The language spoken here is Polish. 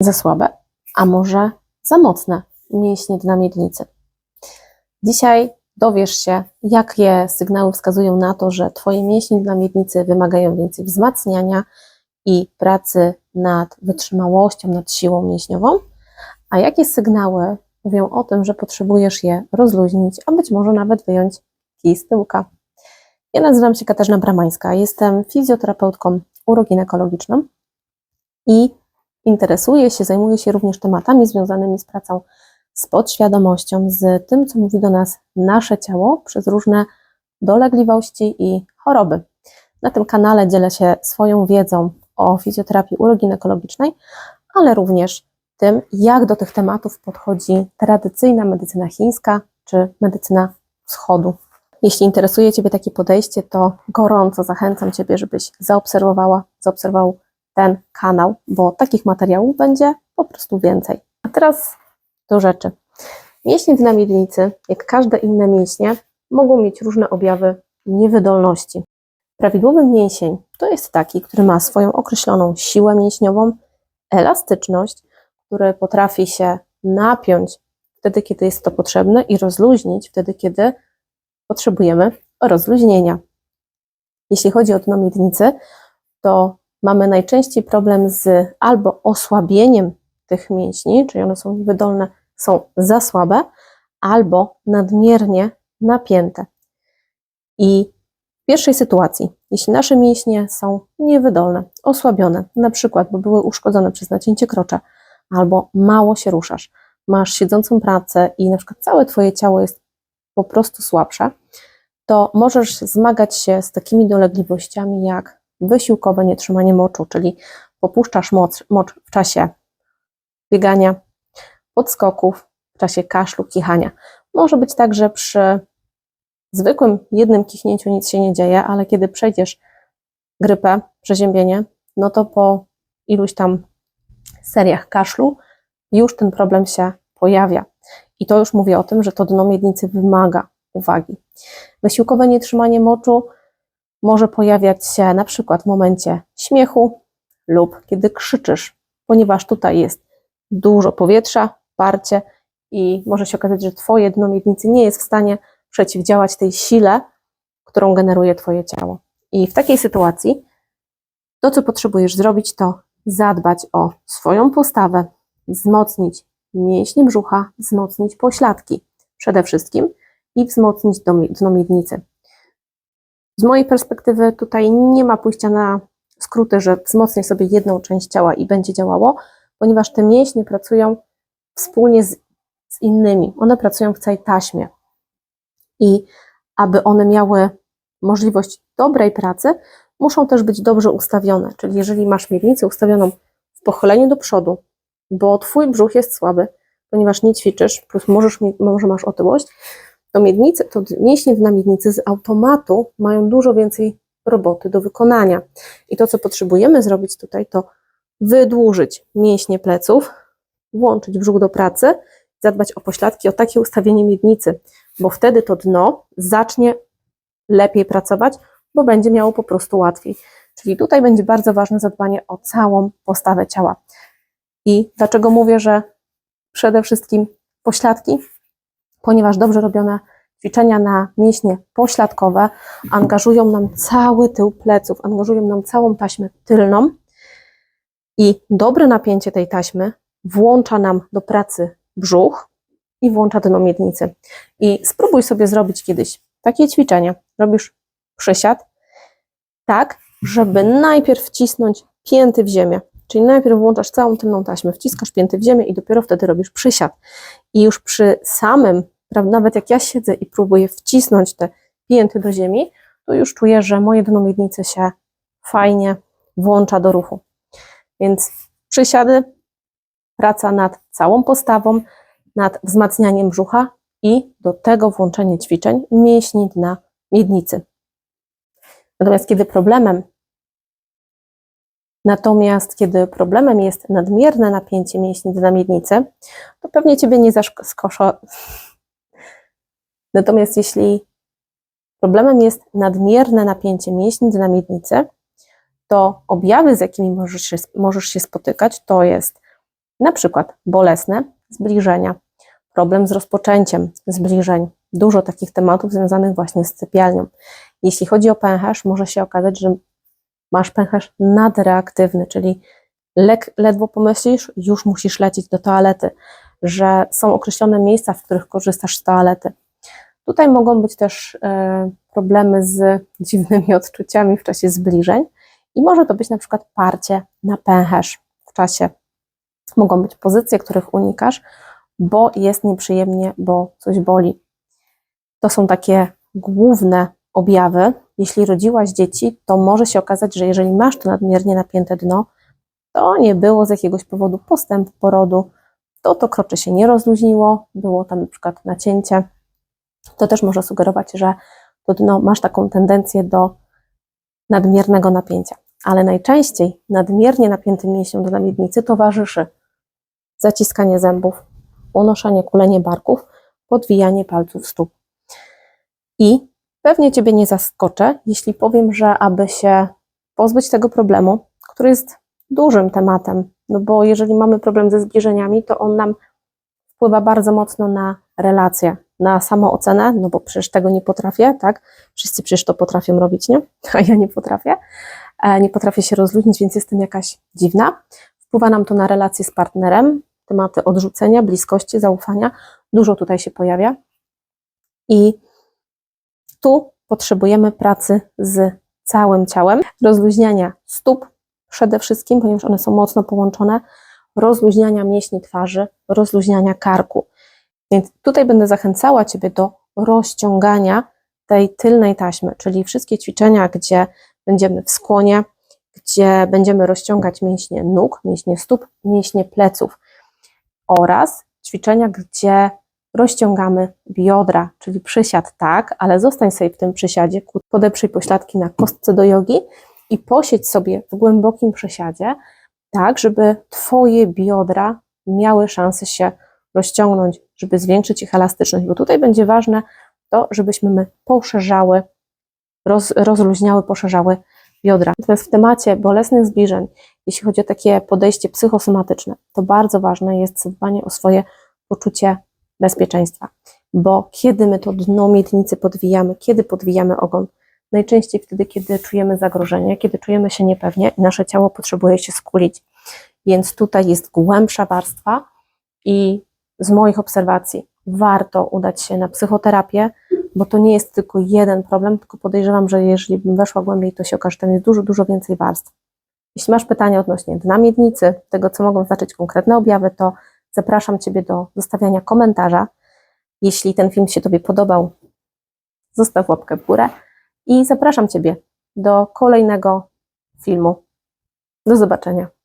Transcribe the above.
za słabe, a może za mocne mięśnie dna miednicy. Dzisiaj dowiesz się, jakie sygnały wskazują na to, że Twoje mięśnie dna miednicy wymagają więcej wzmacniania i pracy nad wytrzymałością, nad siłą mięśniową, a jakie sygnały mówią o tym, że potrzebujesz je rozluźnić, a być może nawet wyjąć kij z tyłka. Ja nazywam się Katarzyna Bramańska, jestem fizjoterapeutką uroginekologiczną i interesuję się, zajmuję się również tematami związanymi z pracą z podświadomością, z tym, co mówi do nas nasze ciało przez różne dolegliwości i choroby. Na tym kanale dzielę się swoją wiedzą o fizjoterapii uroginekologicznej, ale również tym, jak do tych tematów podchodzi tradycyjna medycyna chińska czy medycyna wschodu. Jeśli interesuje Ciebie takie podejście, to gorąco zachęcam Ciebie, żebyś zaobserwowała, zaobserwował ten kanał, bo takich materiałów będzie po prostu więcej. A teraz do rzeczy. Mięśnie dna miednicy, jak każde inne mięśnie, mogą mieć różne objawy niewydolności. Prawidłowy mięsień to jest taki, który ma swoją określoną siłę mięśniową, elastyczność, który potrafi się napiąć wtedy, kiedy jest to potrzebne i rozluźnić wtedy, kiedy potrzebujemy rozluźnienia. Jeśli chodzi o dno miednicy, to mamy najczęściej problem z albo osłabieniem tych mięśni, czyli one są niewydolne, są za słabe, albo nadmiernie napięte. I w pierwszej sytuacji, jeśli nasze mięśnie są niewydolne, osłabione, na przykład, bo były uszkodzone przez nacięcie krocza, albo mało się ruszasz, masz siedzącą pracę i na przykład całe Twoje ciało jest po prostu słabsze, to możesz zmagać się z takimi dolegliwościami jak wysiłkowe nietrzymanie moczu, czyli popuszczasz moc, mocz w czasie biegania, podskoków, w czasie kaszlu, kichania. Może być tak, że przy zwykłym jednym kichnięciu nic się nie dzieje, ale kiedy przejdziesz grypę, przeziębienie, no to po iluś tam seriach kaszlu już ten problem się pojawia. I to już mówię o tym, że to dno miednicy wymaga uwagi. Wysiłkowe nietrzymanie moczu może pojawiać się na przykład w momencie śmiechu lub kiedy krzyczysz, ponieważ tutaj jest dużo powietrza, parcie i może się okazać, że Twoje dno miednicy nie jest w stanie przeciwdziałać tej sile, którą generuje Twoje ciało. I w takiej sytuacji to, co potrzebujesz zrobić, to zadbać o swoją postawę, wzmocnić mięśnie brzucha, wzmocnić pośladki przede wszystkim i wzmocnić dno miednicy. Z mojej perspektywy tutaj nie ma pójścia na skróty, że wzmocnię sobie jedną część ciała i będzie działało, ponieważ te mięśnie pracują wspólnie z, z innymi. One pracują w całej taśmie. I aby one miały możliwość dobrej pracy, muszą też być dobrze ustawione. Czyli jeżeli masz miednicę ustawioną w pochyleniu do przodu, bo twój brzuch jest słaby, ponieważ nie ćwiczysz, plus możesz, może masz otyłość, to miednice, to mięśnie na miednicy z automatu mają dużo więcej roboty do wykonania. I to, co potrzebujemy zrobić tutaj, to wydłużyć mięśnie pleców, włączyć brzuch do pracy, zadbać o pośladki, o takie ustawienie miednicy, bo wtedy to dno zacznie lepiej pracować, bo będzie miało po prostu łatwiej. Czyli tutaj będzie bardzo ważne zadbanie o całą postawę ciała. I dlaczego mówię, że przede wszystkim pośladki? Ponieważ dobrze robione ćwiczenia na mięśnie pośladkowe angażują nam cały tył pleców, angażują nam całą taśmę tylną i dobre napięcie tej taśmy włącza nam do pracy brzuch i włącza dno miednicy. I spróbuj sobie zrobić kiedyś takie ćwiczenie. Robisz przysiad tak, żeby najpierw wcisnąć pięty w ziemię. Czyli najpierw włączasz całą tylną taśmę, wciskasz pięty w ziemię i dopiero wtedy robisz przysiad. I już przy samym, nawet jak ja siedzę i próbuję wcisnąć te pięty do ziemi, to już czuję, że moje dno miednicy się fajnie włącza do ruchu. Więc przysiady, praca nad całą postawą, nad wzmacnianiem brzucha i do tego włączenie ćwiczeń mięśni dna miednicy. Natomiast kiedy problemem Natomiast kiedy problemem jest nadmierne napięcie mięśni dna miednicy, to pewnie Ciebie nie zaskosza. Natomiast jeśli problemem jest nadmierne napięcie mięśni dna miednicy, to objawy, z jakimi możesz się, możesz się spotykać, to jest Na przykład bolesne zbliżenia, problem z rozpoczęciem zbliżeń. Dużo takich tematów związanych właśnie z sypialnią. Jeśli chodzi o pęcherz, może się okazać, że masz pęcherz nadreaktywny, czyli lek, ledwo pomyślisz, już musisz lecieć do toalety, że są określone miejsca, w których korzystasz z toalety. Tutaj mogą być też e, problemy z dziwnymi odczuciami w czasie zbliżeń i może to być na przykład parcie na pęcherz w czasie. Mogą być pozycje, których unikasz, bo jest nieprzyjemnie, bo coś boli. To są takie główne objawy. Jeśli rodziłaś dzieci, to może się okazać, że jeżeli masz to nadmiernie napięte dno, to nie było z jakiegoś powodu postępu porodu, to to krocze się nie rozluźniło, było tam na przykład nacięcie. To też może sugerować, że to dno masz taką tendencję do nadmiernego napięcia. Ale najczęściej nadmiernie napiętym mięśniom do namiednicy towarzyszy zaciskanie zębów, unoszenie, kulenie barków, podwijanie palców stóp. I pewnie Ciebie nie zaskoczę, jeśli powiem, że aby się pozbyć tego problemu, który jest dużym tematem, no bo jeżeli mamy problem ze zbliżeniami, to on nam wpływa bardzo mocno na relacje, na samoocenę, no bo przecież tego nie potrafię, tak? Wszyscy przecież to potrafią robić, nie? A ja nie potrafię. E, Nie potrafię się rozluźnić, więc jestem jakaś dziwna. Wpływa nam to na relacje z partnerem, tematy odrzucenia, bliskości, zaufania. Dużo tutaj się pojawia. I tu potrzebujemy pracy z całym ciałem, rozluźniania stóp przede wszystkim, ponieważ one są mocno połączone, rozluźniania mięśni twarzy, rozluźniania karku. Więc tutaj będę zachęcała Ciebie do rozciągania tej tylnej taśmy, czyli wszystkie ćwiczenia, gdzie będziemy w skłonie, gdzie będziemy rozciągać mięśnie nóg, mięśnie stóp, mięśnie pleców oraz ćwiczenia, gdzie rozciągamy biodra, czyli przysiad tak, ale zostań sobie w tym przysiadzie, podeprzyj pośladki na kostce do jogi i posiedź sobie w głębokim przysiadzie, tak, żeby Twoje biodra miały szansę się rozciągnąć, żeby zwiększyć ich elastyczność, bo tutaj będzie ważne to, żebyśmy my poszerzały, roz, rozluźniały, poszerzały biodra. Natomiast w temacie bolesnych zbliżeń, jeśli chodzi o takie podejście psychosomatyczne, to bardzo ważne jest zadbanie o swoje poczucie bezpieczeństwa, bo kiedy my to dno miednicy podwijamy, kiedy podwijamy ogon, najczęściej wtedy, kiedy czujemy zagrożenie, kiedy czujemy się niepewnie i nasze ciało potrzebuje się skulić. Więc tutaj jest głębsza warstwa i z moich obserwacji warto udać się na psychoterapię, bo to nie jest tylko jeden problem, tylko podejrzewam, że jeżeli bym weszła głębiej, to się okaże, że tam jest dużo, dużo więcej warstw. Jeśli masz pytania odnośnie dna miednicy, tego co mogą znaczyć konkretne objawy, to zapraszam Ciebie do zostawiania komentarza. Jeśli ten film się Tobie podobał, zostaw łapkę w górę i zapraszam Ciebie do kolejnego filmu. Do zobaczenia.